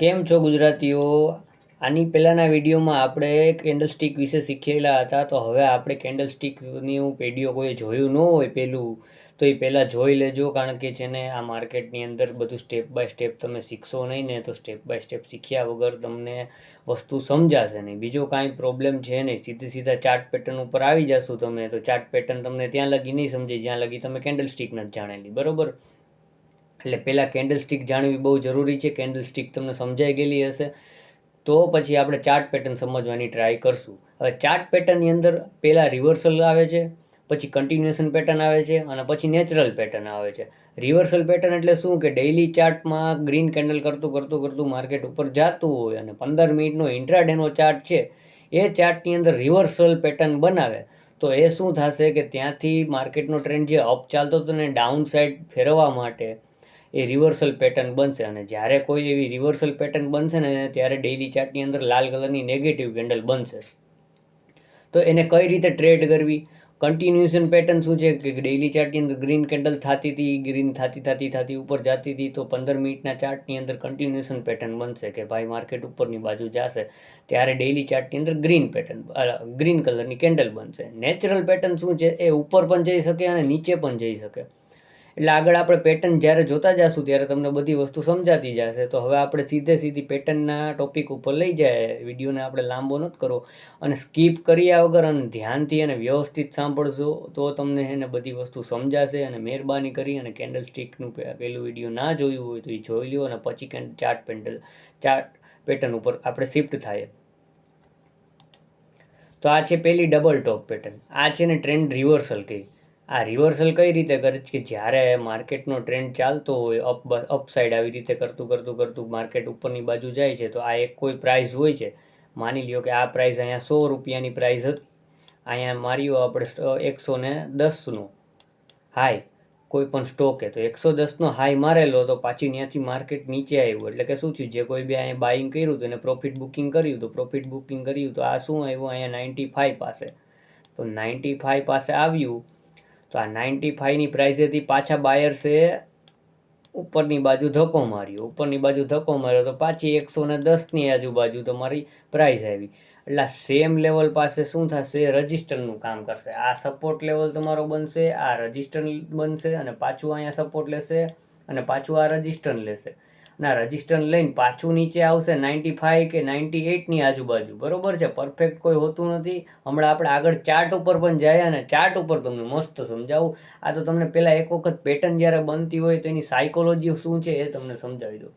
કેમ છો ગુજરાતીઓ? આની પહેલાંના વિડીયોમાં આપણે કેન્ડલ સ્ટિક વિશે શીખેલા હતા, તો હવે આપણે કેન્ડલ સ્ટીકની વીડિયો કોઈ જોયું ન હોય પહેલું તો એ પહેલાં જોઈ લેજો, કારણ કે છે ને આ માર્કેટની અંદર બધું સ્ટેપ બાય સ્ટેપ તમે શીખશો નહીં ને, તો સ્ટેપ બાય સ્ટેપ શીખ્યા વગર તમને વસ્તુ સમજાશે નહીં. બીજો કાંઈ પ્રોબ્લેમ છે નહીં. સીધી સીધા ચાર્ટ પેટર્ન ઉપર આવી જશો તમે, તો ચાર્ટ પેટર્ન તમને ત્યાં લગી નહીં સમજે જ્યાં લગી તમે કેન્ડલ સ્ટિક નથી જાણેલી. બરોબર? એટલે પહેલાં કેન્ડલ સ્ટિક જાણવી બહુ જરૂરી છે. કેન્ડલ સ્ટિક તમને સમજાઈ ગયેલી હશે. તો પછી આપણે ચાર્ટ પેટર્ન સમજવાની ટ્રાય કરશું. હવે ચાર્ટ પેટર્નની અંદર પહેલાં રિવર્સલ આવે છે, પછી કન્ટિન્યુએશન પેટર્ન આવે છે અને પછી નેચરલ પેટર્ન આવે છે. રિવર્સલ પેટર્ન એટલે શું? કે ડેઇલી ચાર્ટમાં ગ્રીન કેન્ડલ કરતું કરતું કરતું માર્કેટ ઉપર જતું હોય અને પંદર મિનિટનો ઇન્ટ્રાડેનો ચાર્ટ છે, એ ચાર્ટની અંદર રિવર્સલ પેટર્ન બનાવે. તો એ શું થશે કે ત્યાંથી માર્કેટનો ટ્રેન્ડ જે અપ ચાલતો હતો ને ડાઉન સાઈડ ફેરવવા માટે એ રિવર્સલ પેટર્ન બનશે. અને જ્યારે કોઈ એવી રિવર્સલ પેટર્ન બનશે ને, ત્યારે ડેઇલી ચાર્ટની અંદર લાલ કલરની નેગેટિવ કેન્ડલ બનશે. તો એને કઈ રીતે ટ્રેડ કરવી? કન્ટિન્યુએશન પેટર્ન શું છે? કે ડેઇલી ચાર્ટની અંદર ગ્રીન કેન્ડલ થતી હતી ગ્રીન થતી થતી થતી ઉપર જતી હતી, તો પંદર મિનિટના ચાર્ટની અંદર કન્ટિન્યુએશન પેટર્ન બનશે કે ભાઈ માર્કેટ ઉપરની બાજુ જશે. ત્યારે ડેઇલી ચાર્ટની અંદર ગ્રીન પેટર્ન ગ્રીન કલરની કેન્ડલ બનશે. નેચરલ પેટર્ન શું છે? એ ઉપર પણ જઈ શકે અને નીચે પણ જઈ શકે. એટલે આગળ આપણે પેટર્ન જ્યારે જોતા જશું ત્યારે તમને બધી વસ્તુ સમજાતી જશે. તો હવે આપણે સીધે સીધી પેટર્નના ટોપિક ઉપર લઈ જાય. વિડીયોને આપણે લાંબો નથી કરો. અને સ્કીપ કર્યા વગર અને ધ્યાનથી અને વ્યવસ્થિત સાંભળશો તો તમને એને બધી વસ્તુ સમજાશે અને મહેરબાની કરી અને કેન્ડલ સ્ટિકનું પહેલું વીડિયો ના જોયું હોય તો એ જોઈ લો અને પછી કેન્ડ ચાર્ટ પેન્ડલ ચાર્ટ પેટર્ન ઉપર આપણે શિફ્ટ થાય. તો આ છે પહેલી ડબલ ટોપ પેટર્ન આ છે ને ટ્રેન્ડ રિવર્સલ કહી આ રિવર્સલ કઈ રીતે કરે છે? કે જ્યારે માર્કેટનો ટ્રેન્ડ ચાલતો હોય અપ અપ સાઈડ આવી રીતે કરતું કરતું કરતું માર્કેટ ઉપરની બાજુ જાય છે, તો આ એક કોઈ પ્રાઇઝ હોય છે? માની લ્યો કે આ પ્રાઇસ અહીંયા સો રૂપિયાની પ્રાઇઝ હતી. અહીંયા માર્યો આપણે એકસો ને દસનો હાઈ કોઈ પણ સ્ટોકે તો એકસો દસનો હાઈ મારેલો, તો પાછી ત્યાંથી માર્કેટ નીચે આવ્યું. એટલે કે શું થયું? જે કોઈ બી અહીંયા બાઇંગ કર્યું હતું, એને પ્રોફિટ બુકિંગ કર્યું તો પ્રોફિટ બુકિંગ કર્યું, તો આ શું આવ્યું? અહીંયા નાઇન્ટી ફાઇવ પાસે. તો નાઇન્ટી ફાઇવ પાસે આવ્યું તો આ નાઇન્ટી ફાઇવની પ્રાઇઝેથી પાછા બાયર્સે ઉપરની બાજુ ધક્કો માર્યો. ઉપરની બાજુ ધક્કો માર્યો તો પાછી એકસો ને દસની આજુબાજુ તમારી પ્રાઇઝ આવી. એટલે સેમ લેવલ પાસે શું થશે? રજિસ્ટરનું કામ કરશે. આ સપોર્ટ લેવલ તમારો બનશે, આ રજિસ્ટર બનશે અને પાછું અહીંયા સપોર્ટ લેશે અને પાછું આ રજિસ્ટર લેશે. ના, રજિસ્ટર લઈને પાછું નીચે આવશે નાઇન્ટી ફાઇવ કે નાઇન્ટી એટની આજુબાજુ. બરોબર છે? પરફેક્ટ કોઈ હોતું નથી. હમણાં આપણે આગળ ચાર્ટ ઉપર પણ જાય અને ચાર્ટ ઉપર તમને મસ્ત સમજાવું. આ તો તમને પહેલાં એક વખત પેટર્ન જ્યારે બનતી હોય તો એની સાયકોલોજી શું છે એ તમને સમજાવી દઉં.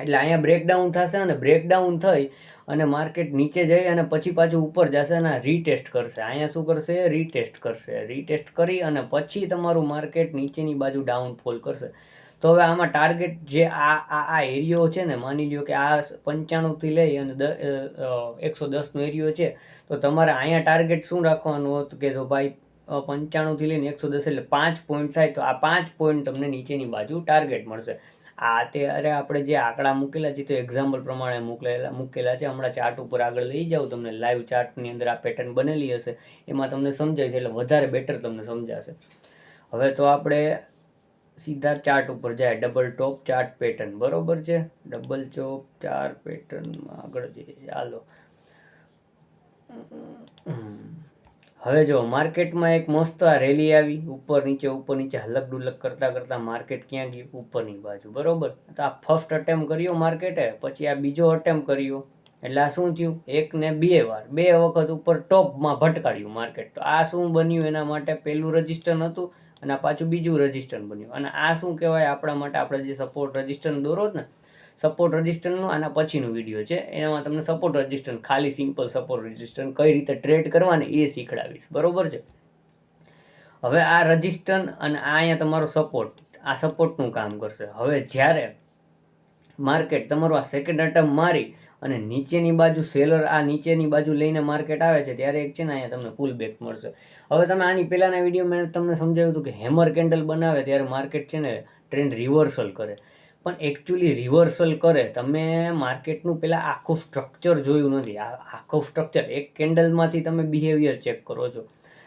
એટલે અહીંયા બ્રેકડાઉન થશે અને બ્રેકડાઉન થઈ અને માર્કેટ નીચે જઈ અને પછી પાછું ઉપર જશે અને રીટેસ્ટ કરશે. અહીંયા શું કરશે? રીટેસ્ટ કરશે. રીટેસ્ટ કરી અને પછી તમારું માર્કેટ નીચેની બાજુ ડાઉનફોલ કરશે. તો હવે આમાં ટાર્ગેટ જે આ આ આ એરિયો છે ને, માની લ્યો કે આ પંચાણુંથી લઈ અને એકસો દસનો એરિયો છે, તો તમારે અહીંયા ટાર્ગેટ શું રાખવાનું હતું કે તો ભાઈ પંચાણુંથી લઈને એકસો દસ એટલે પાંચ પોઈન્ટ થાય, તો આ પાંચ પોઈન્ટ તમને નીચેની બાજુ ટાર્ગેટ મળશે. આ અત્યારે આપણે જે આંકડા મૂકેલા છે, તો એક્ઝામ્પલ પ્રમાણે મૂકેલા મૂકેલા છે, હમણાં ચાર્ટ ઉપર આગળ લઈ જાઉં તમને લાઈવ ચાર્ટની અંદર આ પેટર્ન બનેલી હશે, એમાં તમને સમજાય છે, એટલે વધારે બેટર તમને સમજાશે. હવે તો આપણે સીધા ચાર્ટ ઉપર જાય. ડબલ ટોપ ચાર્ટ પેટર્ન બરોબર છે? ડબલ ચોપ ચાર પેટર્નમાં આગળ જઈએ. ચાલો. હવે જો, માર્કેટમાં એક મસ્ત આ રેલી આવી. ઉપર નીચે ઉપર નીચે, હલક ડુલક કરતા કરતાં માર્કેટ ક્યાં ગયું? ઉપરની બાજુ. બરોબર? તો આ ફર્સ્ટ અટેમ્પ કર્યો માર્કેટે, પછી આ બીજો અટેમ્પ કર્યો. એટલે આ શું થયું? એક ને બે વાર. બે વખત ઉપર ટોપમાં ભટકાડ્યું માર્કેટ. તો આ શું બન્યું? એના માટે પહેલું રજિસ્ટર હતું અને આ પાછું બીજું રજિસ્ટન બન્યું. અને આ શું કહેવાય? આપણા માટે આપણે જે સપોર્ટ રજિસ્ટન દોરો ને સપોર્ટ રજિસ્ટરનું આના પછીનો વીડિયો છે એમાં તમને સપોર્ટ રજિસ્ટર ખાલી સિમ્પલ સપોર્ટ રજિસ્ટર કઈ રીતે ટ્રેડ કરવાને એ શીખડાવીશ. બરોબર છે? હવે આ રજિસ્ટર અને આ અહીંયા તમારો સપોર્ટ આ સપોર્ટનું કામ કરશે. હવે જ્યારે માર્કેટ તમારું આ સેકન્ડ અટેમ્પ મારી અને નીચેની બાજુ સેલર આ નીચેની બાજુ લઈને માર્કેટ આવે છે, ત્યારે એક છે ને અહીંયા તમને પુલ બેક મળશે. હવે તમે આની પહેલાંના વીડિયો મેં તમને સમજાવ્યું હતું કે હેમર કેન્ડલ બનાવે ત્યારે માર્કેટ છે ને ટ્રેન્ડ રિવર્સલ કરે. પણ એકચ્યુઅલી રિવર્સલ કરે. તમે માર્કેટનું પહેલાં આખું સ્ટ્રક્ચર જોયું નથી. આ આખું સ્ટ્રક્ચર એક કેન્ડલમાંથી તમે બિહેવિયર ચેક કરો છો.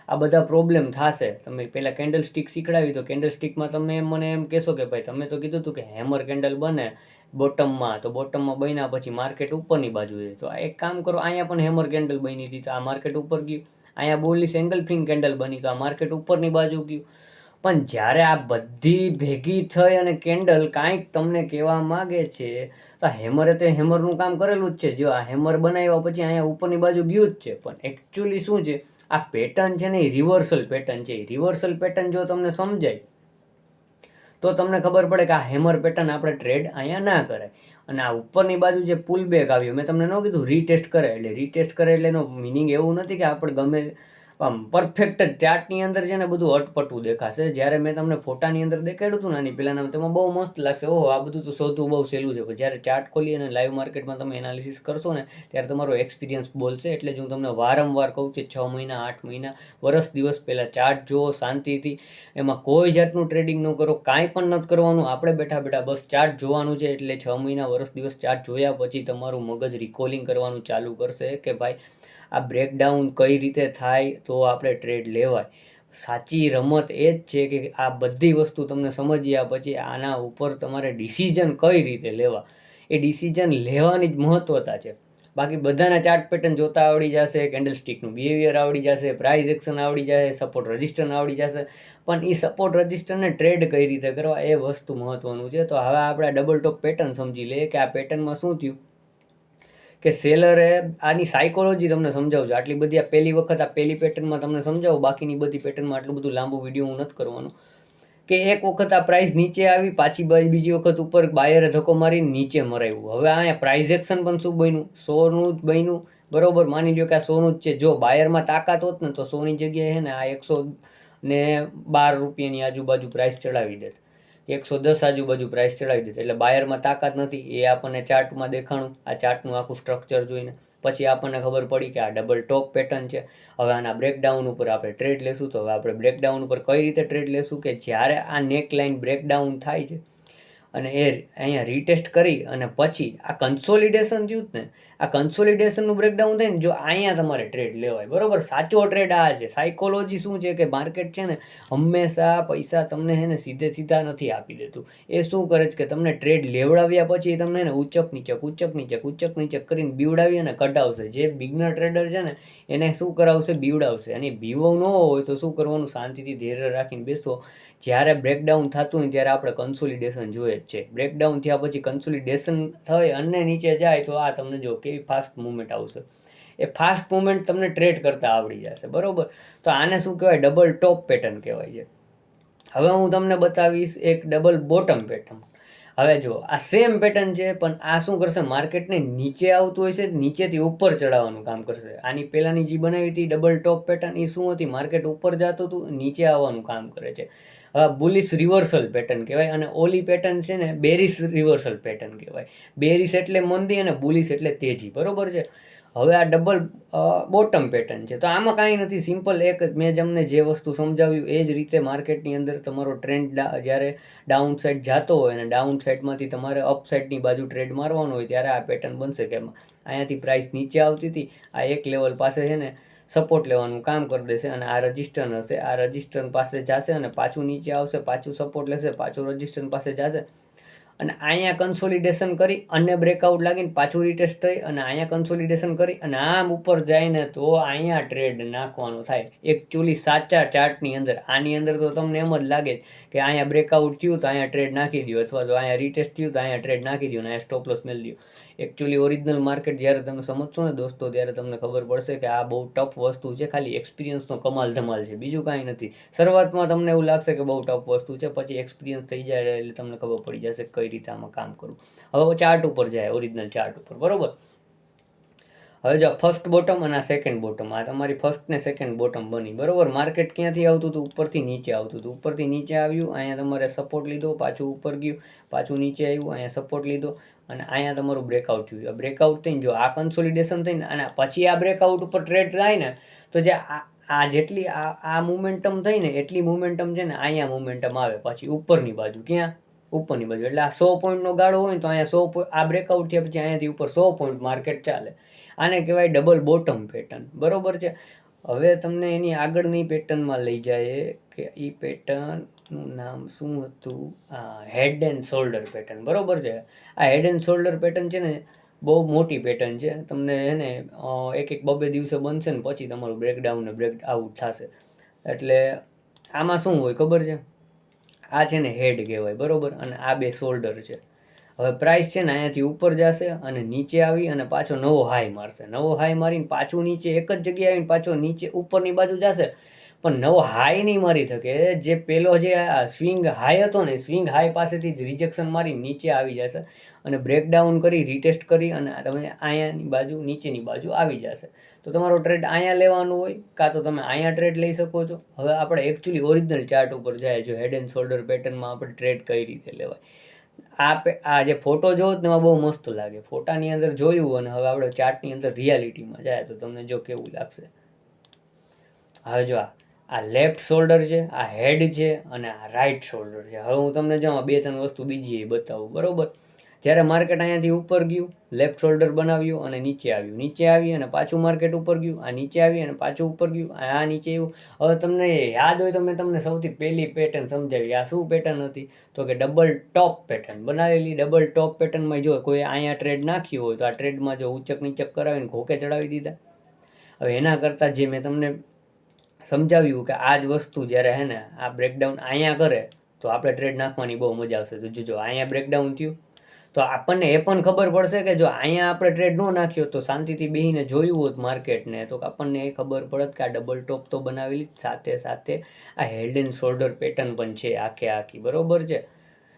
આ બધા પ્રોબ્લેમ થશે. તમે પહેલાં કેન્ડલ સ્ટિક શીખડાવી તો કેન્ડલ સ્ટિકમાં તમે મને એમ કહેશો કે ભાઈ, તમે તો કીધું હતું કે હેમર કેન્ડલ બને. બોટમમાં તો બોટમમાં બન્યા પછી માર્કેટ ઉપરની બાજુ છે તો એક કામ કરો, અહીંયા પણ હેમર કેન્ડલ બની હતી, તો આ માર્કેટ ઉપર ગયું. અહીંયા બોલી એંગલ ફિંગ કેન્ડલ બની, તો આ માર્કેટ ઉપરની બાજુ ગયું. પણ જ્યારે આ બધી ભેગી થઈ અને કેન્ડલ કાંઈક તમને કહેવા માગે છે, તો આ હેમરે તો હેમરનું કામ કરેલું જ છે. જો આ હેમર બનાવ્યા પછી અહીંયા ઉપરની બાજુ ગયું જ છે. પણ એકચ્યુઅલી શું છે? આ પેટર્ન છે ને એ રિવર્સલ પેટર્ન છે. રિવર્સલ પેટર્ન જો તમને સમજાય તો તમને ખબર પડે કે આ હેમર પેટર્ન આપણે ટ્રેડ અહીંયા ના કરાય. અને આ ઉપરની બાજુ જે પુલ બેક આવ્યો, મેં તમને ન કીધું રીટેસ્ટ કરે એટલે રીટેસ્ટ કરે એટલે એનો મિનિંગ એવું નથી કે આપણે ગમે આમ પરફેક્ટ જ ચાર્ટની અંદર છે ને બધું અટપટું દેખાશે. જ્યારે મેં તમને ફોટાની અંદર દેખાડ્યું હતું ને, આની પહેલાંના તેમાં બહુ મસ્ત લાગશે. ઓહો, આ બધું તો શોધવું બહુ સહેલું છે. પણ જ્યારે ચાર્ટ ખોલી અને લાઈવ માર્કેટમાં તમે એનાલિસિસ કરશો ને, ત્યારે તમારો એક્સપિરિયન્સ બોલશે. એટલે જ હું તમને વારંવાર કહું છું, છ મહિના, આઠ મહિના વરસ દિવસ પહેલાં ચાર્ટ જુઓ શાંતિથી એમાં કોઈ જાતનું ટ્રેડિંગ ન કરો, કાંઈ પણ નથી કરવાનું. આપણે બેઠા બેઠા બસ ચાર્ટ જોવાનું છે. એટલે છ મહિના વરસ દિવસ ચાર્ટ જોયા પછી તમારું મગજ રિકોલિંગ કરવાનું ચાલુ કરશે કે ભાઈ આ બ્રેકડાઉન કઈ રીતે થાય તો આપણે ટ્રેડ લેવાય. સાચી રમત એ જ છે કે આ બધી વસ્તુ તમને સમજ્યા પછી આના ઉપર તમારે ડિસિઝન કઈ રીતે લેવા. એ ડિસિઝન લેવાની જ મહત્વતા છે. બાકી બધાના ચાર્ટ પેટર્ન જોતા આવડી જશે કેન્ડલ સ્ટીકનું બિહેવિયર આવડી જશે પ્રાઇઝ એક્શન આવડી જશે સપોર્ટ રજિસ્ટર આવડી જશે. પણ એ સપોર્ટ રજિસ્ટરને ટ્રેડ કઈ રીતે કરવા એ વસ્તુ મહત્વનું છે. તો હવે આપણે ડબલ ટોપ પેટર્ન સમજી લઈએ કે આ પેટર્નમાં શું થયું? કે સેલરે આની સાયકોલોજી તમને સમજાવજો. આટલી બધી આ પહેલી વખત, આ પહેલી પેટર્નમાં તમને સમજાવું, બાકીની બધી પેટર્નમાં આટલું બધું લાંબુ વીડિયો હું નથી કરવાનો. કે એક વખત આ પ્રાઇસ નીચે આવી, પાછી બાજુ વખત ઉપર બાયરે ધક્કો મારી નીચે મરાવ્યું હવે અહીંયા પ્રાઇઝ એક્શન પણ શું બન્યું? સોનું જ બન્યું. બરોબર? માની લ્યો કે આ સોનું જ છે. જો બાયરમાં તાકાત હોત ને તો સોની જગ્યાએ છે ને આ એકસો ને બાર રૂપિયાની આજુબાજુ પ્રાઇસ ચડાવી દેત. એકસો દસ આજુબાજુ પ્રાઇસ ચડાવી દીધી. એટલે બાયરમાં તાકાત નથી, એ આપણને ચાર્ટમાં દેખાણું. આ ચાર્ટનું આખું સ્ટ્રક્ચર જોઈને. પછી આપણને ખબર પડી કે આ ડબલ ટોપ પેટર્ન છે. હવે આના બ્રેકડાઉન ઉપર આપણે ટ્રેડ લેશું. તો હવે આપણે બ્રેકડાઉન ઉપર કઈ રીતે ટ્રેડ લેશું કે જ્યારે આ નેક લાઇન બ્રેકડાઉન થાય છે અને એ અહીંયા રીટેસ્ટ કરી અને પછી આ કન્સોલિડેશન થયું ને, આ કન્સોલિડેશનનું બ્રેકડાઉન થાય ને, જો અહીંયા તમારે ટ્રેડ લેવાય, બરાબર? સાચો ટ્રેડ આ છે. સાયકોલોજી શું છે કે માર્કેટ છે ને, હંમેશા પૈસા તમને છે ને સીધે સીધા નથી આપી દેતું. એ શું કરે છે કે તમને ટ્રેડ લેવડાવ્યા પછી તમને ને ઉચક નીચક ઉચક નીચક ઉચક નીચક કરીને બીવડાવી અને કઢાવશે. જે બિગનર ટ્રેડર છે ને, એને શું કરાવશે? બીવડાવશે. અને બીવો ન હોય તો શું કરવાનું? શાંતિથી ધૈર્ય રાખીને બેસો. જ્યારે બ્રેકડાઉન થતું હોય ત્યારે આપણે કન્સોલિડેશન જોઈએ. છે. બ્રેકડાઉન થયા પછી કન્સોલિડેશન થાય અને નીચે જાય તો આ તમને જો કેવી ફાસ્ટ મૂવમેન્ટ આવશે. એ ફાસ્ટ મૂવમેન્ટ તમને ટ્રેડ કરતાં આવડી જશે, બરોબર? તો આને શું કહેવાય? ડબલ ટોપ પેટર્ન કહેવાય છે. હવે હું તમને બતાવીશ એક ડબલ બોટમ પેટર્ન હવે જો, આ સેમ પેટર્ન છે, પણ આ શું કરશે? માર્કેટને નીચે આવતું હોય છે, નીચેથી ઉપર ચડાવવાનું કામ કરશે. આની પહેલાંની જે બનાવી હતી ડબલ ટોપ પેટર્ન એ શું હતી? માર્કેટ ઉપર જતું હતું, નીચે આવવાનું કામ કરે છે. હવે બુલિશ રિવર્સલ પેટર્ન કહેવાય અને ઓલી પેટર્ન છે ને બેરિસ રિવર્સલ પેટર્ન કહેવાય. બેરિસ એટલે મંદી અને બુલિશ એટલે તેજી, બરાબર છે? હવે આ ડબલ બોટમ પેટર્ન છે. તો આમાં કાંઈ નથી સિમ્પલ એક મેં તમને જે વસ્તુ સમજાવ્યું, એ જ રીતે માર્કેટની અંદર તમારો ટ્રેન્ડ જ્યારે ડાઉન સાઇડ જતો હોય અને ડાઉન સાઇડમાંથી તમારે અપ સાઇડની બાજુ ટ્રેડ મારવાનો હોય, ત્યારે આ પેટર્ન બનશે. કે અહીંયાથી પ્રાઇસ નીચે આવતી હતી, આ એક લેવલ પાસે છે ને સપોર્ટ લેવાનું કામ કરી દેશે અને આ રજિસ્ટર હશે. આ રજિસ્ટર પાસે જશે અને પાછું નીચે આવશે, પાછું સપોર્ટ લેશે, પાછું રજિસ્ટર પાસે જશે. અને અહીંયા કન્સોલિડેશન કરી અને બ્રેકઆઉટ લાગીને પાછું રિટેસ્ટ થઈ અને અહીંયા કન્સોલિડેશન કરી અને આમ ઉપર જાય ને તો અહીંયા ટ્રેડ નાખવાનું થાય. એકચ્યુઅલી સાચા ચાર્ટની અંદર. આની અંદર તો તમને એમ જ લાગે કે અહીંયા બ્રેકઆઉટ થયું તો અહીંયા ટ્રેડ નાખી દો અથવા તો અહીંયા રિટેસ્ટ થયું તો અહીંયા ટ્રેડ નાખી દો અને અહીંયા સ્ટોપ લોસ મેળ દો એકચ્યુઅલી ઓરિજિનલ માર્કેટ જ્યારે તમે સમજશો ને દોસ્તો, ત્યારે તમને ખબર પડશે કે આ બહુ ટફ વસ્તુ છે. ખાલી એક્સપિરિયન્સનો કમાલ ધમાલ છે. બીજું કાંઈ નથી. શરૂઆતમાં તમને એવું લાગશે કે બહુ ટફ વસ્તુ છે. પછી એક્સપિરિયન્સ થઈ જાય એટલે તમને ખબર પડી જશે કઈ રીતે આમાં કામ કરવું. હવે ચાર્ટ ઉપર જાય ઓરિજિનલ ચાર્ટ ઉપર. બરોબર? હવે જો ફર્સ્ટ બોટમ અને આ સેકન્ડ બોટમ આ તમારી ફર્સ્ટ ને સેકન્ડ બોટમ બની. બરાબર? માર્કેટ ક્યાંથી આવતું હતું? ઉપરથી નીચે આવતું હતું. ઉપરથી નીચે આવ્યું, અહીંયા તમારે સપોર્ટ લીધો, પાછું ઉપર ગયું, પાછું નીચે આવ્યું, અહીંયા સપોર્ટ લીધો, અને અહીંયા તમારું બ્રેકઆઉટ થયું. બ્રેકઆઉટ થઈને જો આ કન્સોલિડેશન થઈને અને પછી આ બ્રેકઆઉટ ઉપર ટ્રેડ થાય ને, તો જે આ જેટલી આ આ મુમેન્ટમ થઈ ને, એટલી મુમેન્ટમ છે ને, અહીંયા મુમેન્ટમ આવે પછી ઉપરની બાજુ. ક્યાં? ઉપરની બાજુ. એટલે આ સો પોઈન્ટનો ગાળો હોય ને, તો અહીંયા સો આ બ્રેકઆઉટ થયા પછી અહીંયાથી ઉપર સો પોઈન્ટ માર્કેટ ચાલે. આને કહેવાય ડબલ બોટમ પેટર્ન બરોબર છે? હવે તમને એની આગળની પેટર્નમાં લઈ જાય કે એ પેટર્નનું નામ શું હતું? આ હેડ એન્ડ શોલ્ડર પેટર્ન બરાબર છે? આ હેડ એન્ડ શોલ્ડર પેટર્ન છે ને, બહુ મોટી પેટર્ન છે. તમને એને એક એક બબે દિવસે બનશે ને પછી તમારું બ્રેકડાઉન ને બ્રેક આઉટ થશે. એટલે આમાં શું હોય ખબર છે? આ છે ને હેડ કહેવાય. બરાબર? અને આ બે શોલ્ડર છે. હવે પ્રાઇસ છે ને અહીંયાથી ઉપર જશે અને નીચે આવી અને પાછો નવો હાઈ મારશે. નવો હાઈ મારીને પાછું નીચે એક જ જગ્યાએ આવીને પાછો નીચે ઉપરની બાજુ જશે. પણ નવો હાઈ નહીં મારી શકે. જે પેલો જે સ્વિંગ હાઈ હતો ને સ્વિંગ હાઈ પાસેથી જ રિજેક્શન મારી નીચે આવી જશે અને બ્રેકડાઉન કરી રીટેસ્ટ કરી અને તમે અહીંયાની બાજુ, નીચેની બાજુ આવી જશે. તો તમારો ટ્રેડ અહીંયા લેવાનું હોય કાં તો તમે અહીંયા ટ્રેડ લઈ શકો છો. હવે આપણે એકચ્યુઅલી ઓરિજિનલ ચાર્ટ ઉપર જાય જો હેડ એન્ડ શોલ્ડર પેટર્નમાં આપણે ટ્રેડ કઈ રીતે લેવાય. આ આ જે ફોટો જોવો તેમાં બહુ મસ્ત લાગે. ફોટાની અંદર જોયું અને હવે આપણે ચાર્ટની અંદર રિયાલિટીમાં જાય તો તમને જો કેવું લાગશે. હવે જો આ આ લેફ્ટ શોલ્ડર છે, આ હેડ છે અને આ રાઈટ શોલ્ડર છે. હવે હું તમને જો બે ત્રણ વસ્તુ બીજી એ બતાવું. બરોબર? જ્યારે માર્કેટ અહીંયાથી ઉપર ગયું લેફ્ટ શોલ્ડર બનાવ્યું અને નીચે આવ્યું. નીચે આવી અને પાછું માર્કેટ ઉપર ગયું, આ નીચે આવી અને પાછું ઉપર ગયું, આ નીચે આવ્યું. હવે તમને યાદ હોય તો મેં તમને સૌથી પહેલી પેટર્ન સમજાવી. આ શું પેટર્ન હતી? તો કે ડબલ ટોપ પેટર્ન બનાવેલી ડબલ ટોપ પેટર્નમાં જો કોઈ અહીંયા ટ્રેડ નાખ્યું હોય તો આ ટ્રેડમાં જો ઉચક નીચક કરાવીને ઘોકે ચડાવી દીધા. હવે એના કરતાં જે મેં તમને સમજાવ્યું કે આ જ વસ્તુ જ્યારે હે ને આ બ્રેકડાઉન અહીંયા કરે, તો આપણે ટ્રેડ નાખવાની બહુ મજા આવશે. તો જોજો અહીંયા બ્રેકડાઉન થયું. તો આપણને એ પણ ખબર પડશે કે જો અહીંયા આપણે ટ્રેડ ન નાખ્યો તો શાંતિથી બેહીને જોયું હોત માર્કેટને તો આપણને એ ખબર પડત કે આ ડબલ ટોપ તો બનાવેલી સાથે સાથે આ હેડ એન્ડ શોલ્ડર પેટર્ન પણ છે આખે આખી, બરાબર છે?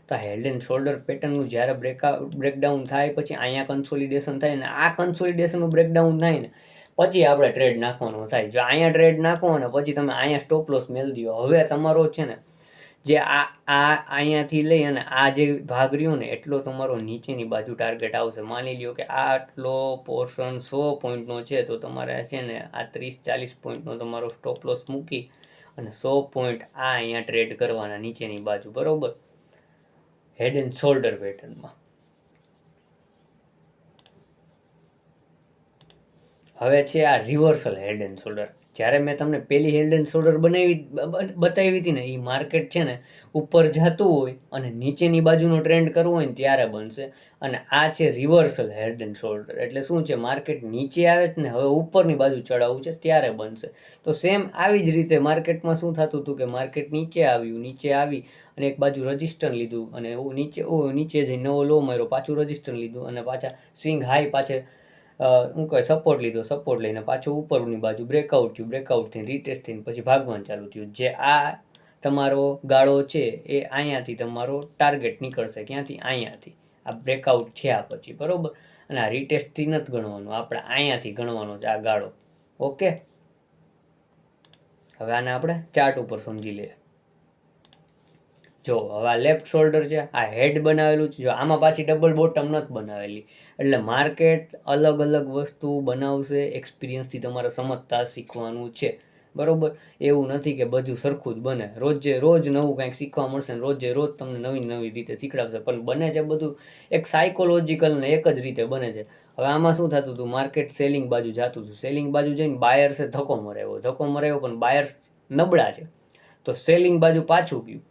તો આ હેડ એન્ડ શોલ્ડર પેટર્નનું જ્યારે બ્રેકઆઉટ બ્રેકડાઉન થાય પછી અહીંયા કન્સોલિડેશન થાય ને આ કન્સોલિડેશનનું બ્રેકડાઉન થાય ને પછી આપણે ટ્રેડ નાખવાનો થાય. જો અહીંયા ટ્રેડ નાખો ને પછી તમે અહીંયા સ્ટોપ લોસ મેળ દો હવે તમારો છે ને જે આ આ અહીંયાથી લઈ અને આ જે ભાગ રહ્યો ને, એટલો તમારો નીચેની બાજુ ટાર્ગેટ આવશે. માની લ્યો કે આ આટલો પોર્શન સો પોઈન્ટનો છે, તો તમારે છે ને, આ ત્રીસ, ચાલીસ પોઈન્ટનો તમારો સ્ટોપ લોસ મૂકી અને સો પોઈન્ટ આ અહીંયા ટ્રેડ કરવાના નીચેની બાજુ, બરોબર? હેડ એન્ડ શોલ્ડર પેટર્નમાં હવે છે આ રિવર્સલ હેડ એન્ડ શોલ્ડર જ્યારે મેં તમને પેલી હેડ એન્ડ શોલ્ડર બનાવી બતાવી હતી ને એ માર્કેટ છે ને, ઉપર જતું હોય અને નીચેની બાજુનો ટ્રેન્ડ કરવો હોય ને, ત્યારે બનશે. અને આ છે રિવર્સલ હેડ એન્ડ શોલ્ડર. એટલે શું છે, માર્કેટ નીચે આવે છે ને, હવે ઉપરની બાજુ ચડાવવું છે, ત્યારે બનશે. તો સેમ આવી જ રીતે માર્કેટમાં શું થતું હતું કે, માર્કેટ નીચે આવ્યું, નીચે આવી અને એક બાજુ રજિસ્ટર લીધું અને નીચે નીચે જઈ નવો લો માર્યો, પાછું રજિસ્ટર લીધું અને પાછા સ્વિંગ હાઈ પાછે શું કહે સપોર્ટ લીધો સપોર્ટ લઈને પાછું ઉપરની બાજુ બ્રેકઆઉટ થયું બ્રેકઆઉટ થઈને રીટેસ્ટ થઈને પછી ભાગવાનું ચાલુ થયું. જે આ તમારો ગાળો છે એ અહીંયાથી તમારો ટાર્ગેટ નીકળશે ક્યાંથી? અહીંયાથી. આ બ્રેકઆઉટ થયા પછી, બરાબર? અને આ રીટેસ્ટથી નથી ગણવાનું, આપણે અહીંયાથી ગણવાનો છે આ ગાળો. ઓકે હવે આને આપણે ચાર્ટ ઉપર સમજી લઈએ. જો હવે આ લેફ્ટ શોલ્ડર છે, આ હેડ બનાવેલું છે. જો આમાં પાછી ડબલ બોટમ નથી બનાવેલી. એટલે માર્કેટ અલગ અલગ વસ્તુ બનાવશે એક્સપિરિયન્સથી તમારે સમજતા શીખવાનું છે. બરાબર? એવું નથી કે બધું સરખું જ બને. રોજે રોજ નવું કંઈક શીખવા મળશે ને રોજે રોજ તમને નવી નવી રીતે શીખડાવશે. પણ બને છે બધું એક સાયકોલોજીકલ ને એક જ રીતે બને છે. હવે આમાં શું થતું હતું? માર્કેટ સેલિંગ બાજુ જતું હતું. સેલિંગ બાજુ જઈને બાયર્સે ધક્કો મરાવ્યો. ધક્કો મરાવ્યો પણ બાયર્સ નબળા છે. તો સેલિંગ બાજુ પાછું ગયું.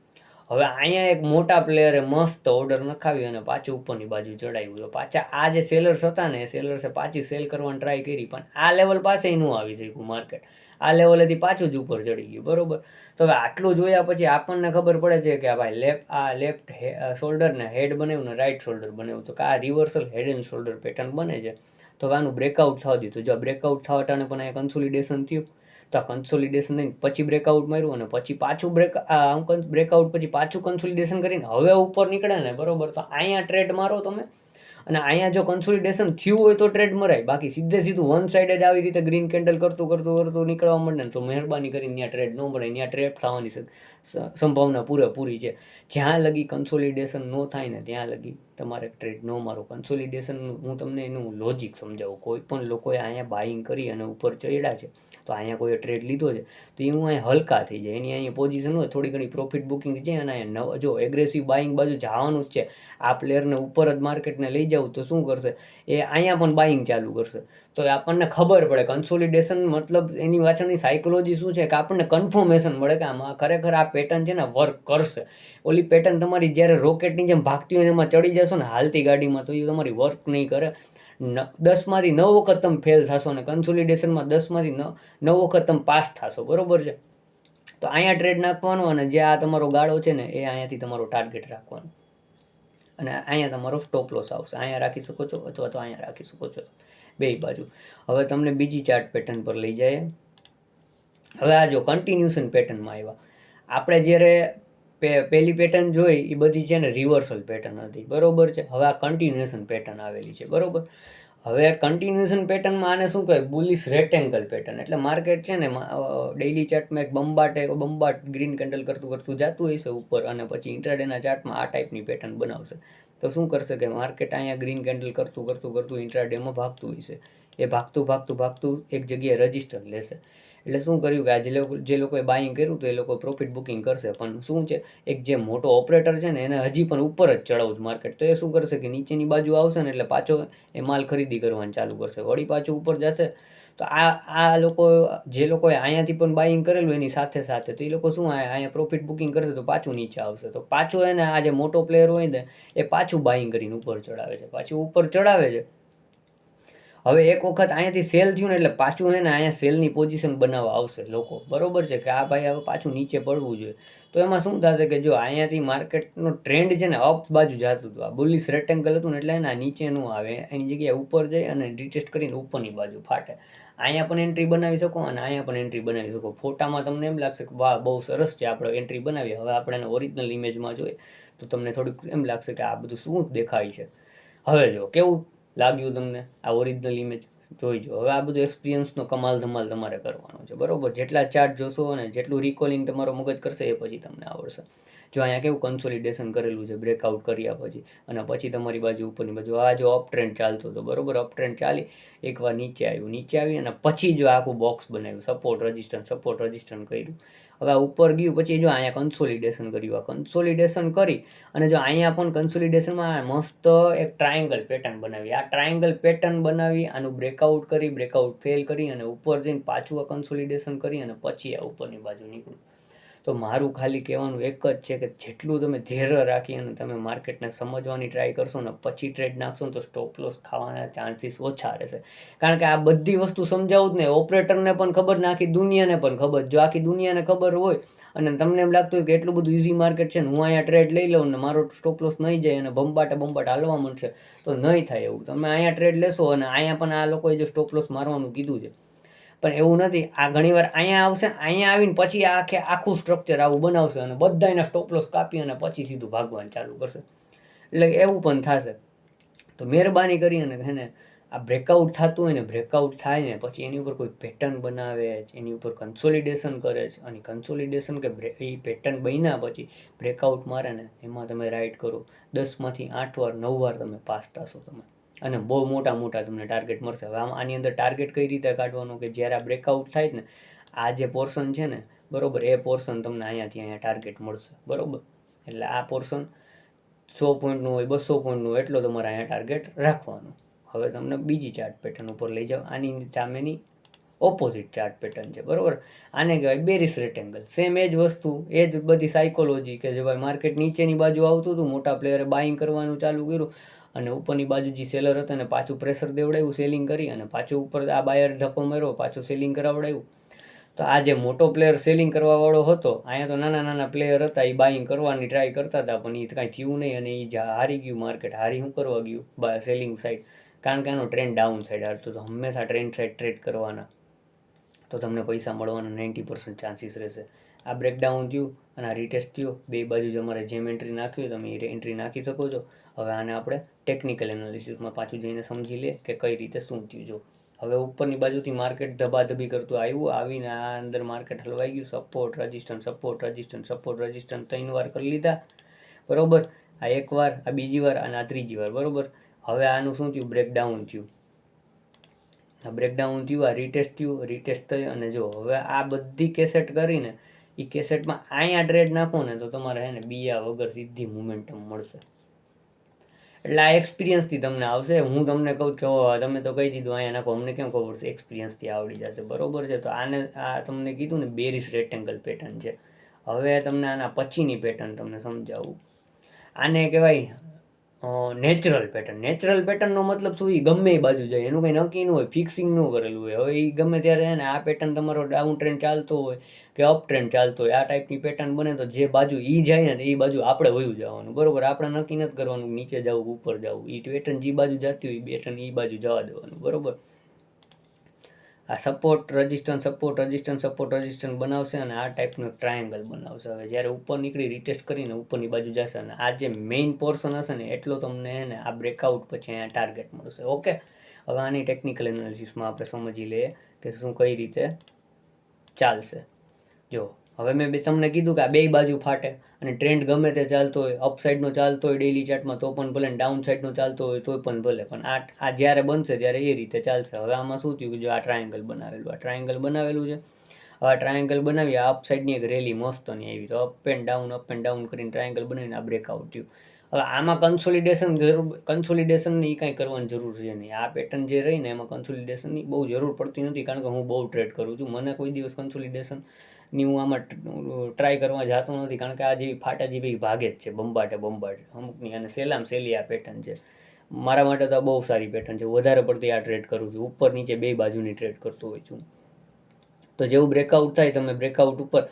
હવે અહીંયા એક મોટા પ્લેયરે મસ્ત ઓર્ડર નખાવી અને પાછું ઉપરની બાજુ ચડાવ્યું. પાછા આ જે સેલર્સ હતા ને સેલર્સે પાછી સેલ કરવાની ટ્રાય કરી, પણ આ લેવલ પાસે ન આવી શક્યું માર્કેટ આ લેવલેથી પાછું જ ઉપર ચડી ગયું, બરાબર? તો હવે આટલું જોયા પછી આપણને ખબર પડે છે કે ભાઈ લેફ્ટ આ લેફ્ટ શોલ્ડરને હેડ બનાવ્યું ને રાઈટ શોલ્ડર બનાવ્યું. તો કે આ reversal head and shoulder pattern બને છે. તો હવે આનું બ્રેકઆઉટ થવા દીધું જો બ્રેકઆઉટ થવા ટાણે પણ અહીંયા કન્સોલિડેશન થયું. તો આ કન્સોલિડેશન થઈને પછી બ્રેકઆઉટ માર્યું અને પછી પાછું બ્રેક આમ બ્રેકઆઉટ પછી પાછું કન્સોલિડેશન કરીને હવે ઉપર નીકળે ને, બરોબર? તો અહીંયા ટ્રેડ મારો તમે. અને અહીંયા જો કન્સોલિડેશન થયું હોય તો ટ્રેડ મરાય. બાકી સીધે સીધું વન સાઇડેડ આવી રીતે ગ્રીન કેન્ડલ કરતું કરતું કરતું નીકળવા માંડે ને તો મહેરબાની કરીને ત્યાં ટ્રેડ ન મળે. ત્યાં ટ્રેડ થવાની સંભાવના પૂરેપૂરી છે. જ્યાં લગી કન્સોલિડેશન ન થાય ને, ત્યાં લગી તમારે ટ્રેડ ન મારો. કન્સોલિડેશન હું તમને એનું લોજિક સમજાવું. કોઈ પણ લોકોએ અહીંયા બાઇંગ કરી અને ઉપર ચડ્યા છે, તો અહીંયા કોઈએ ટ્રેડ લીધો છે, તો એ હું અહીંયા હલકા થઈ જાય. એની અહીંયા પોઝિશન હોય, થોડી ઘણી પ્રોફિટ બુકિંગ છે અને અહીંયા નવ, જો એગ્રેસિવ બાઇંગ બાજુ જવાનું જ છે, આ પ્લેયરને ઉપર જ માર્કેટને લઈ જવું તો શું કરશે? એ અહીંયા પણ બાઇંગ ચાલુ કરશે. તો એ આપણને ખબર પડે કન્સોલિડેશન મતલબ એની પાછળની સાયકોલોજી શું છે કે આપણને કન્ફર્મેશન મળે કે આમાં ખરેખર આ પેટર્ન છે ને વર્ક કરશે. ઓલી પેટર્ન તમારી જ્યારે રોકેટની જેમ ભાગતી હોય એમાં ચડી જશો ને હાલતી ગાડીમાં તો એ તમારી વર્ક નહીં કરે. ન, દસમાંથી નવ વખત તમે ફેલ થશો અને કન્સોલિડેશનમાં દસમાંથી નવ વખત તમે પાસ થશો, બરાબર છે? તો અહીંયા ટ્રેડ નાખવાનો અને જે આ તમારો ગાળો છે ને એ અહીંયાથી તમારો ટાર્ગેટ રાખવાનો. અને અહીંયા તમારો સ્ટોપ લોસ આવશે. અહીંયા રાખી શકો છો અથવા તો અહીંયા રાખી શકો છો. બે બાજુ. હવે તમને બીજી ચાર્ટ પેટર્ન પર લઈ જાય હવે આ જો કન્ટિન્યુશન પેટર્નમાં આવ્યા. આપણે જ્યારે પે, પહેલી પેટર્ન જોઈ એ બધી છે ને રિવર્સલ પેટર્ન હતી. બરોબર છે? હવે આ કન્ટિન્યુએશન પેટર્ન આવેલી છે. બરોબર? હવે કન્ટિન્યુએશન પેટર્નમાં આને શું કહેવાય? બુલિશ રેક્ટેંગલ પેટર્ન એટલે માર્કેટ છે ને ડેઇલી ચાર્ટમાં એક બંબાટ બંબાટ ગ્રીન કેન્ડલ કરતું કરતું જતું હશે ઉપર અને પછી ઇન્ટ્રાડેના ચાર્ટમાં આ ટાઈપની પેટર્ન બનાવશે. તો શું કરશે કે માર્કેટ અહીંયા ગ્રીન કેન્ડલ કરતું કરતું કરતું ઇન્ટ્રાડેમાં ભાગતું છે. એ ભાગતું ભાગતું ભાગતું એક જગ્યાએ રજિસ્ટર લેશે. એટલે શું કર્યું કે આ જે લોકો જે લોકોએ બાઇંગ કર્યું તો એ લોકો પ્રોફિટ બુકિંગ કરશે. પણ શું છે, એક જે મોટો ઓપરેટર છે ને, એને હજી પણ ઉપર જ ચડાવું છે માર્કેટ તો એ શું કરશે કે નીચેની બાજુ આવશે ને, એટલે પાછો એ માલ ખરીદી કરવાનું ચાલુ કરશે. વળી પાછું ઉપર જશે. તો આ આ લોકો જે લોકોએ અહીંયાથી પણ બાઇંગ કરેલું એની સાથે સાથે, તો એ લોકો શું અહીંયા પ્રોફિટ બુકિંગ કરશે તો પાછું નીચે આવશે. તો પાછું એને આ જે મોટો પ્લેયર હોય ને, એ પાછું બાઇંગ કરીને ઉપર ચડાવે છે. પાછું ઉપર ચડાવે છે. હવે એક વખત અહીંયાથી સેલ થયું ને એટલે પાછું હે ને અહીંયા સેલની પોઝિશન બનાવવા આવશે લોકો. બરોબર છે કે આ ભાઈ હવે પાછું નીચે પડવું જોઈએ. તો એમાં શું થશે કે જો અહીંયાથી માર્કેટનો ટ્રેન્ડ છે ને અપ બાજુ જતું હતું. આ બુલિસ રેક્ટેંગલ હતું ને એટલે એના નીચે ન આવે. એની જગ્યાએ ઉપર જાય અને ડિટેસ્ટ કરીને ઉપરની બાજુ ફાટે. અહીંયા પણ એન્ટ્રી બનાવી શકો અને અહીંયા પણ એન્ટ્રી બનાવી શકો. ફોટામાં તમને એમ લાગશે કે વાહ, બહુ સરસ છે આપણે એન્ટ્રી બનાવી. હવે આપણે એને ઓરિજિનલ ઇમેજમાં જોઈએ તો તમને થોડુંક એમ લાગશે કે આ બધું શું દેખાય છે. હવે જો કેવું લાગ્યું તમને આ ઓરિજિનલ ઇમેજ જોઈજો. હવે આ બધું એક્સપિરિયન્સનો કમાલ ધમાલ તમારે કરવાનો છે. બરોબર? જેટલા ચાર્ટ જોશો અને જેટલું રિકોલિંગ તમારો મગજ કરશે, એ પછી તમને આવડશે. જો અહીંયા કેવું કન્સોલિડેશન કરેલું છે બ્રેકઆઉટ કર્યા પછી અને પછી તમારી બાજુ ઉપરની બાજુ આ જો અપ ટ્રેન્ડ ચાલતો હતો. બરોબર? અપ ટ્રેન્ડ ચાલી, એકવાર નીચે આવ્યું. નીચે આવી અને પછી જો આખું બોક્સ બનાવ્યું. સપોર્ટ રજિસ્ટન્સ સપોર્ટ રજિસ્ટન્સ કર્યું. હવે આ ઉપર ગયું, પછી જો અહીંયા કન્સોલિડેશન કર્યું, આ કન્સોલિડેશન કરી અને જો અહીંયા પણ કન્સોલિડેશનમાં મસ્ત એક ટ્રાયંગલ પેટર્ન બનાવી. આ ટ્રાયંગલ પેટર્ન બનાવી, આનું બ્રેકઆઉટ કરી બ્રેકઆઉટ ફેલ કરી અને ઉપર જઈને પાછું આ કન્સોલિડેશન કરી અને પછી આ ઉપરની બાજુ નીકળ્યું તો મારું ખાલી કહેવાનું એક જ છે કે જેટલું તમે ધૈર્ય રાખી અને તમે માર્કેટને સમજવાની ટ્રાય કરશો ને પછી ટ્રેડ નાખશો ને તો સ્ટોપ લોસ ખાવાના ચાન્સીસ ઓછા રહેશે. કારણ કે આ બધી વસ્તુ સમજાવું જ ને ઓપરેટરને પણ ખબર ને આખી દુનિયાને પણ ખબર. જો આખી દુનિયાને ખબર હોય અને તમને એમ લાગતું હોય કે એટલું બધું ઇઝી માર્કેટ છે ને હું અહીંયા ટ્રેડ લઈ લઉં ને મારો સ્ટોપ લોસ નહીં જાય અને બંબાટે બંબાટ હાલવા મળશે તો નહીં થાય એવું. તમે અહીંયા ટ્રેડ લેશો અને અહીંયા પણ આ લોકોએ જે સ્ટોપ લોસ મારવાનું કીધું છે પણ એવું નથી. આ ઘણીવાર અહીંયા આવશે, અહીંયા આવીને પછી આખે આખું સ્ટ્રક્ચર આવું બનાવશે અને બધા એના સ્ટોપલોસ કાપી અને પછી સીધું ભાગવાનું ચાલુ કરશે. એટલે એવું પણ થશે. તો મહેરબાની કરી અને છે ને, આ બ્રેકઆઉટ થતું હોય ને બ્રેકઆઉટ થાય ને, પછી એની ઉપર કોઈ પેટર્ન બનાવે એની ઉપર કન્સોલિડેશન કરે છે, અને કન્સોલિડેશન કે એ પેટર્ન બન્યા પછી બ્રેકઆઉટ મારે ને, એમાં તમે રાઇટ કરો. દસમાંથી આઠ વાર, નવ વાર તમે પાસ થશો તમે. અને બહુ મોટા મોટા તમને ટાર્ગેટ મળશે. હવે આમ આની અંદર ટાર્ગેટ કઈ રીતે કાઢવાનું કે જ્યારે આ બ્રેકઆઉટ થાય ને, આ જે પોર્શન છે ને, બરાબર, એ પોર્શન તમને અહીંયાથી અહીંયા ટાર્ગેટ મળશે. બરોબર? એટલે આ પોર્શન સો પોઈન્ટનું હોય, બસો પોઈન્ટનું એટલો તમારે અહીંયા ટાર્ગેટ રાખવાનો. હવે તમને બીજી ચાર્ટ પેટર્ન ઉપર લઈ જાઓ. આની સામેની ઓપોઝિટ ચાર્ટ પેટર્ન છે. બરાબર? આને કહેવાય બેરિસ રેટેંગલ સેમ એ જ વસ્તુ, એ જ બધી સાયકોલોજી કે જે ભાઈ માર્કેટ નીચેની બાજુ આવતું હતું, મોટા પ્લેયરે બાઇંગ કરવાનું ચાલુ કર્યું. અને ઉપરની બાજુ જે સેલર હતા અને પાછું પ્રેશર દેવડાવ્યું સેલિંગ કરી અને પાછું ઉપર આ બાયર ધક્કો માર્યો, પાછું સેલિંગ કરાવડાવ્યું તો આ જે મોટો પ્લેયર સેલિંગ કરવાવાળો હતો, અહીંયા તો નાના નાના પ્લેયર હતા એ બાઇંગ કરવાની ટ્રાય કરતા હતા, પણ એ કાંઈ થયું નહીં અને એ હારી ગયું માર્કેટ હારી શું કરવા ગયું સેલિંગ સાઈડ કારણ કે આનો ટ્રેન્ડ ડાઉન સાઈડ હાલતો તો હંમેશા ટ્રેન્ડ સાઈડ ટ્રેડ કરવાના. તો તમને પૈસા મળવાના નાઇન્ટી પર્સન્ટ ચાન્સીસ રહેશે. આ બ્રેકડાઉન થયું અને આ રીટેસ્ટ થયું. બે બાજુ તમારે જેમ એન્ટ્રી નાખ્યું તમે એ એન્ટ્રી નાખી શકો છો. હવે આને આપણે ટેકનિકલ એનાલિસિસમાં પાછું જઈને સમજી લે કે કઈ રીતે શું થયું. જો હવે ઉપરની બાજુથી માર્કેટ ધબાધબી કરતું આવ્યું, આવીને આ અંદર માર્કેટ હલવાઈ ગયું. Support resistance support resistance support resistance ત્રણ વાર કરી લીધા. બરોબર? આ એક વાર, આ બીજી વાર, અને આ ત્રીજી વાર. બરોબર? હવે આનું શું થયું? બ્રેકડાઉન થયું. આ બ્રેકડાઉન થયું, આ રીટેસ્ટ થયું રીટેસ્ટ થયું અને જો હવે આ બધી કેસેટ કરીને એ કેસેટમાં અહીંયા ટ્રેડ નાખો ને તો તમારે હે ને બીયા વગર સીધી મુમેન્ટમ મળશે. એટલે આ એક્સપિરિયન્સથી તમને આવશે. હું તમને કહું કે "ઓ, તમે તો કહી દીધું અહીંયા નાખો. અમને કેમ ખબર છે એક્સપિરિયન્સથી આવડી જશે? બરોબર છે? તો આને આ તમને કીધું ને બેરીસ રેક્ટેંગલ પેટર્ન છે. હવે તમને આના પછીની પેટર્ન તમને સમજાવું. આને કહેવાય નેચરલ પેટર્ન નેચરલ પેટર્નનો મતલબ શું? એ ગમે એ બાજુ જાય. એનું કંઈ નક્કી ન હોય. ફિક્સિંગ ન કરેલું હોય. હવે એ ગમે ત્યારે હે ને, આ પેટર્ન તમારો ડાઉન ટ્રેન્ડ ચાલતો હોય કે અપ ટ્રેન્ડ ચાલતો હોય, આ ટાઈપની પેટર્ન બને તો જે બાજુ એ જાય ને એ બાજુ આપણે વયું જવાનું. બરાબર? આપણે નક્કી નથી કરવાનું નીચે જવું ઉપર જવું. એ પેટર્ન જે બાજુ જતી હોય એ પેટર્ન એ બાજુ જવા દેવાનું. બરોબર? આ support resistance support resistance support resistance બનાવશે અને આ ટાઈપનું ટ્રાયેંગલ બનાવશે. હવે જ્યારે ઉપર નીકળી રિટેસ્ટ કરીને ઉપરની બાજુ જશે અને આ જે મેઇન પોર્શન હશે ને, એટલો તમને ને આ બ્રેકઆઉટ પછી અહીંયા ટાર્ગેટ મળશે. ઓકે હવે આની ટેકનિકલ એનાલિસિસમાં આપણે સમજી લઈએ કે શું કઈ રીતે ચાલશે. જો હવે મેં બે તમને કીધું કે આ બે બાજુ ફાટે અને ટ્રેન્ડ ગમે તે ચાલતો હોય અપ સાઈડનો ચાલતો હોય ડેલી ચાર્ટમાં તો પણ ભલે ડાઉન સાઈડનો ચાલતો હોય તો પણ ભલે. પણ આ આ જ્યારે બનશે ત્યારે એ રીતે ચાલશે. હવે આમાં શું થયું કે જો આ ટ્રાયેંગલ બનાવેલું, આ ટ્રાયેંગલ બનાવેલું છે. હવે ટ્રાયેંગલ બનાવી, આ અપ સાઈડની એક રેલી મસ્તની આવી. તો up and down up and down કરીને ટ્રાયેંગલ બનાવીને આ બ્રેકઆઉટ થયું. હવે આમાં કન્સોલિડેશન જરૂર કન્સોલિડેશનની કાંઈ કરવાની જરૂર છે નહીં. આ પેટર્ન જે રહી ને, એમાં કન્સોલિડેશનની બહુ જરૂર પડતી નથી, કારણ કે હું બહુ ટ્રેડ કરું છું. મને કોઈ દિવસ કન્સોલિડેશનની હું આમાં ટ્રાય કરવા જતો નથી, કારણ કે આ જેવી ફાટા જેવી ભાગે જ છે, બંબાટે બંબાટ. અમુકની અને સેલામ સેલી આ પેટર્ન છે. મારા માટે તો આ બહુ સારી પેટર્ન છે. વધારે પડતી આ ટ્રેડ કરું છું. ઉપર નીચે બે બાજુની ટ્રેડ કરતો હોય છું. તો જેવું બ્રેકઆઉટ થાય, તમે બ્રેકઆઉટ ઉપર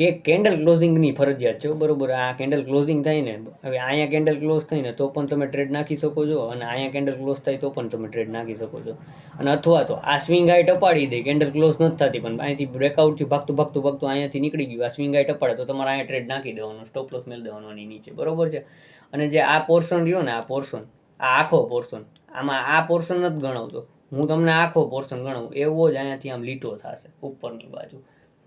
કે કેન્ડલ ક્લોઝિંગની ફરજિયાત છે બરોબર? આ કેન્ડલ ક્લોઝિંગ થાય ને, હવે અહીંયા કેન્ડલ ક્લોઝ થાય ને, તો પણ તમે ટ્રેડ નાખી શકો છો અને અહીંયા કેન્ડલ ક્લોઝ થાય તો પણ તમે ટ્રેડ નાખી શકો છો. અને અથવા તો આ સ્વિંગ હાઈટ અપાડી દે, કેન્ડલ ક્લોઝ નથી થતી, પણ અહીંથી બ્રેકઆઉટથી ભાગતું ભાગતું ભાગતું અહીંયાથી નીકળી ગયું, આ સ્વિંગ હાઈટ અપાડે, તો તમારે અહીંયા ટ્રેડ નાખી દેવાનો સ્ટોપ લોસ મેળ દેવાનો એની નીચે, બરોબર છે? અને જે આ પોર્શન રહ્યો ને, આ પોર્શન આ આખો પોર્શન આમાં આ પોર્શન નથી ગણાવતો. હું તમને આખો પોર્શન ગણાવું, એવો જ અહીંયાથી આમ લીટો થશે, ઉપરની બાજુ.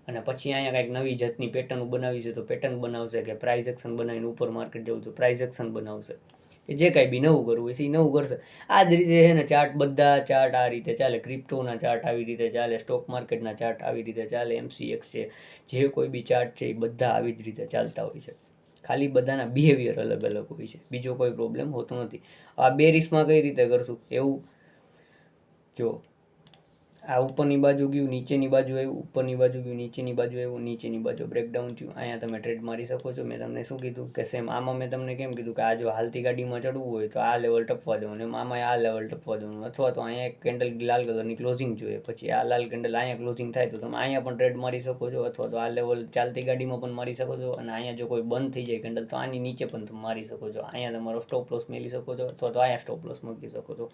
અને પછી અહીંયા કાંઈક નવી જાતની પેટર્ન બનાવી છે, તો પેટર્ન બનાવશે કે પ્રાઇઝ એક્શન બનાવીને ઉપર માર્કેટ જવું તો પ્રાઇઝ એક્શન બનાવશે. કે જે કાંઈ બી નવું કરવું હોય છે, એ નવું કરશે. આ જ રીતે છે ને ચાર્ટ બધા ચાર્ટ આ રીતે ચાલે. ક્રિપ્ટોના ચાર્ટ આવી રીતે ચાલે સ્ટોક માર્કેટના ચાર્ટ આવી રીતે ચાલે એમસીએક્સ છે, જે કોઈ બી ચાર્ટ છે, એ બધા આવી જ રીતે ચાલતા હોય છે. ખાલી બધાના બિહેવિયર અલગ અલગ હોય છે. બીજો કોઈ પ્રોબ્લેમ હોતો નથી. આ બે રીસમાં કઈ રીતે કરશું? એવું જો આ ઉપરની બાજુ ગયું, નીચેની બાજુ આવ્યું, ઉપરની બાજુ ગયું, નીચેની બાજુ આવ્યું, નીચેની બાજુ બ્રેકડાઉન થયું. અહીંયા તમે ટ્રેડ મારી શકો છો. મેં તમને શું કીધું કે સેમ આમાં મેં તમને કેમ કીધું કે આ જો હાલતી ગાડીમાં ચડવું હોય તો આ લેવલ ટપવા દેવાનું આમાં આ લેવલ ટપવા દેવાનું. અથવા તો અહીંયા એક કેન્ડલ લાલ કલરની ક્લોઝિંગ જોઈએ. પછી આ લાલ કેન્ડલ અહીંયા ક્લોઝિંગ થાય તો તમે અહીંયા પણ ટ્રેડ મારી શકો છો. અથવા તો આ લેવલ ચાલતી ગાડીમાં પણ મારી શકો છો. અને અહીંયા જો કોઈ બંધ થઈ જાય કેન્ડલ તો આની નીચે પણ તમે મારી શકો છો. અહીંયા તમારો સ્ટોપ લોસ મેળવી શકો છો. અથવા તો અહીંયા સ્ટોપ લોસ મૂકી શકો છો.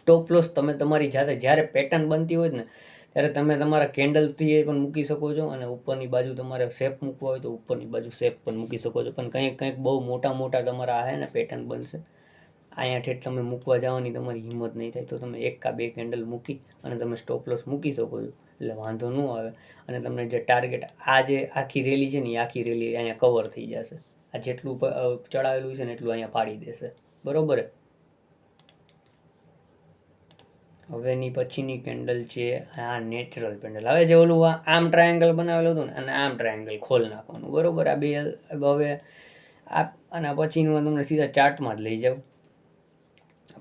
સ્ટોપ લોસ તમે તમારી જાતે જ્યારે પેટર્ન બનતી હોય ને, ત્યારે તમે તમારા કેન્ડલથી પણ મૂકી શકો છો અને ઉપરની બાજુ તમારે શેપ મૂકવા હોય તો ઉપરની બાજુ શેપ પણ મૂકી શકો છો. પણ કંઈક કંઈક બહુ મોટા મોટા તમારા હે ને પેટર્ન બનશે. અહીંયા ઠેઠ તમે મૂકવા જવાની તમારી હિંમત નહીં થાય તો તમે એક કા બે કેન્ડલ મૂકી અને તમે સ્ટોપ લોસ મૂકી શકો છો. એટલે વાંધો ન આવે. અને તમને જે ટાર્ગેટ આ જે આખી રેલી છે ને એ આખી રેલી અહીંયા કવર થઈ જશે. આ જેટલું ચડાવેલું છે ને એટલું અહીંયા પાડી દેશે. બરોબર? હવેની પછીની કેન્ડલ છે, આ નેચરલ પેન્ડલ. હવે જે ઓલું આમ ટ્રાયેંગલ બનાવેલું હતું ને, અને આમ ટ્રાયેંગલ ખોલ નાખવાનું. બરોબર? આ બે હવે આ અને પછીનું તમને સીધા ચાર્ટમાં જ લઈ જાઉં.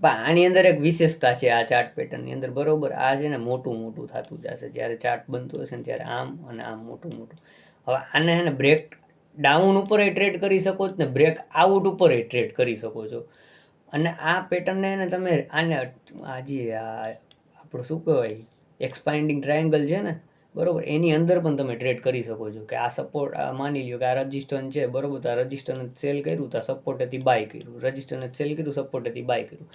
પણ આની અંદર એક વિશેષતા છે આ ચાર્ટ પેટર્નની અંદર. બરોબર? આ છે ને મોટું મોટું થતું જશે. જ્યારે ચાર્ટ બનતું હશે ને ત્યારે આમ અને આમ મોટું મોટું. હવે આને છે ને બ્રેક ડાઉન ઉપર ટ્રેડ કરી શકો છો ને બ્રેક આઉટ ઉપર ટ્રેડ કરી શકો છો. અને આ પેટર્નને એને તમે આને, આ જે, આ આપણું શું કહેવાય એક્સપાન્ડિંગ ટ્રાયેંગલ છે ને, બરોબર, એની અંદર પણ તમે ટ્રેડ કરી શકો છો. કે આ સપોર્ટ માની લ્યો કે આ રજિસ્ટન છે, બરોબર, તો આ રજિસ્ટરને સેલ કર્યું, તો આ સપોર્ટેથી બાય કર્યું. રજિસ્ટરને સેલ કર્યું સપોર્ટેથી બાય કર્યું.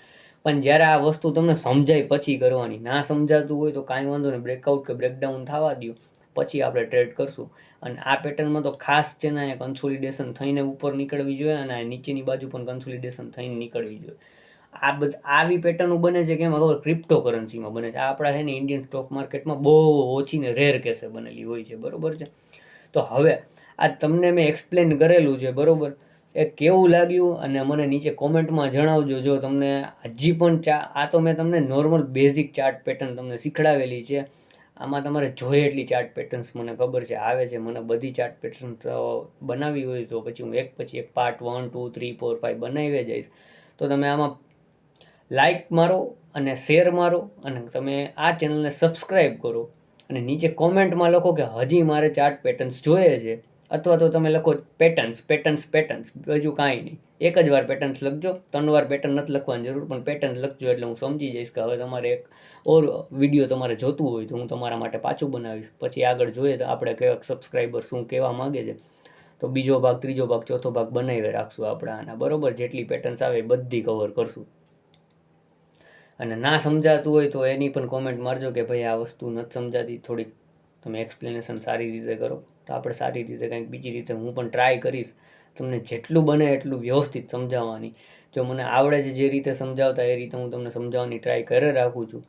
પણ જ્યારે આ વસ્તુ તમને સમજાય પછી કરવાની, ના સમજાતું હોય તો કાંઈ વાંધો નહીં બ્રેકઆઉટ કે બ્રેકડાઉન થવા દો પછી આપણે ટ્રેડ કરશું. અને આ પેટર્નમાં તો ખાસ છે ને કન્સોલિડેશન થઈને ઉપર નીકળવી જોઈએ અને નીચેની બાજુ પણ કન્સોલિડેશન થઈને નીકળવી જોઈએ. આ બધ, આવી પેટર્નો બને છે કેમ ખબર ક્રિપ્ટો કરન્સીમાં બને છે. આપણા છે ને ઇન્ડિયન સ્ટોક માર્કેટમાં બહુ ઓછી ને રેર કેસે બનેલી હોય છે. બરોબર છે? તો હવે આ તમને મેં એક્સપ્લેન કરેલું છે, બરાબર? એ કેવું લાગ્યું અને મને નીચે કોમેન્ટમાં જણાવજો જો તમને હજી પણ ચા, આ તો મેં તમને નોર્મલ બેઝિક ચાર્ટ પેટર્ન તમને શીખડાવેલી છે. આમાં તમારે જોઈએ એટલી ચાર્ટ પેટર્ન્સ મને ખબર છે, આવે છે. મને બધી ચાર્ટ પેટર્ન્સ બનાવી હોય તો પછી હું એક પછી એક part one two three four five બનાવી જઈશ. તો તમે આમાં લાઇક મારો અને શેર મારો અને તમે આ ચેનલને સબસ્ક્રાઈબ કરો અને નીચે કોમેન્ટમાં લખો કે હજી મારે ચાર્ટ પેટર્ન્સ જોઈએ છે. અથવા તો તમે લખો પેટર્ન્સ પેટર્ન્સ પેટર્ન્સ બીજું કાંઈ નહીં. એક જ વાર પેટર્ન્સ લખજો, ત્રણ વાર પેટર્ન નથી લખવાની જરૂર, પણ પેટર્ન લખજો એટલે હું સમજી જઈશ કે હવે તમારે એક ઓર વીડિયો તમારે જોતું હોય તો હું તમારા માટે પાછું બનાવીશ. પછી આગળ જોઈએ તો આપણે કેવા સબસ્ક્રાઈબર શું કહેવા માગે છે. તો બીજો ભાગ, ત્રીજો ભાગ, ચોથો ભાગ બનાવી રાખશું આપણે આના. બરાબર? જેટલી પેટર્ન્સ આવે એ બધી કવર કરશું. અને ના સમજાતું હોય તો એની પણ કોમેન્ટ મારજો કે ભાઈ આ વસ્તુ નથી સમજાતી. થોડીક તમે એક્સપ્લેનેશન સારી રીતે કરો. તો આપણે સારી રીતે કંઈક બીજી રીતે હું પણ ટ્રાય કરીશ. તમને જેટલું બને એટલું વ્યવસ્થિત સમજાવવાની. જો મને આવડે છે જે રીતે સમજાવતા એ રીતે હું તમને સમજાવવાની ટ્રાય કરી રાખું છું.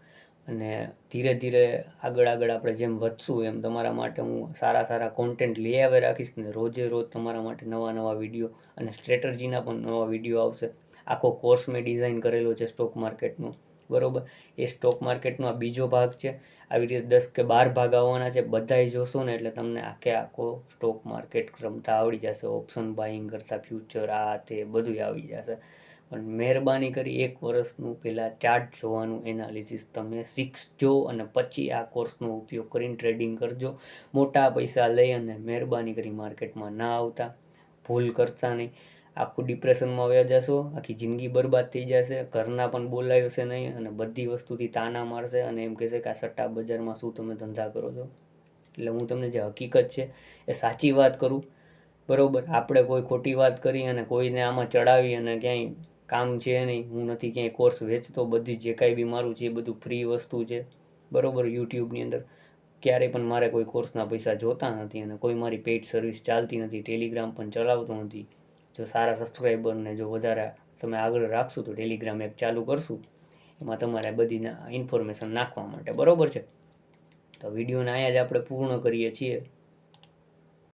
અને ધીરે ધીરે આગળ આગળ આપણે જેમ વધશું એમ તમારા માટે હું સારા સારા કોન્ટેન્ટ લઈ આવે રાખીશ ને રોજે રોજ તમારા માટે નવા નવા વીડિયો અને સ્ટ્રેટર્જીના પણ નવા વીડિયો આવશે. આખો કોર્સ મેં ડિઝાઇન કરેલો છે સ્ટોક માર્કેટનો બરોબર? એ સ્ટોક માર્કેટનો આ બીજો ભાગ છે. આવી રીતે દસ કે બાર ભાગ આવવાના છે. બધાય જોશો ને એટલે તમને આખે આખો સ્ટોક માર્કેટ રમતા આવડી જશે. ઓપ્શન બાઇંગ કરતા ફ્યુચર આ તે બધું આવી જશે. પણ મહેરબાની કરી એક વર્ષનું પહેલાં ચાર્ટ જોવાનું એનાલિસિસ તમે શીખજો અને પછી આ કોર્સનો ઉપયોગ કરીને ટ્રેડિંગ કરજો. મોટા પૈસા લઈ અને મહેરબાની કરી માર્કેટમાં ના આવતા. ભૂલ કરતા નહીં. આખું ડિપ્રેશનમાં વયા જશો, આખી જિંદગી બરબાદ થઈ જશે, ઘરના પણ બોલાવશે નહીં અને બધી વસ્તુથી તાના મારશે અને એમ કહેશે કે આ સટ્ટા બજારમાં શું તમે ધંધા કરો છો. એટલે હું તમને જે હકીકત છે, એ સાચી વાત કરું. બરાબર, આપણે કોઈ ખોટી વાત કરી અને કોઈને આમાં ચડાવી અને ક્યાંય કામ છે નહીં, હું નથી ક્યાંય કોર્સ વેચતો, બધી જે કાંઈ બી મારું છે એ બધું ફ્રી વસ્તુ છે. બરાબર, યુટ્યુબની અંદર ક્યારેય પણ મારે કોઈ કોર્સના પૈસા જોતા નથી અને કોઈ મારી પેઇડ સર્વિસ ચાલતી નથી ટેલિગ્રામ પણ ચલાવતો નથી. જો સારા સબસ્ક્રાઈબરને જો વધારે તમે આગળ રાખશો તો ટેલિગ્રામ એપ ચાલુ કરશું. એમાં તમારે બધી ઇન્ફોર્મેશન નાખવા માટે. બરાબર છે? તો વિડીયોને અહીંયા જ આપણે પૂર્ણ કરીએ છીએ.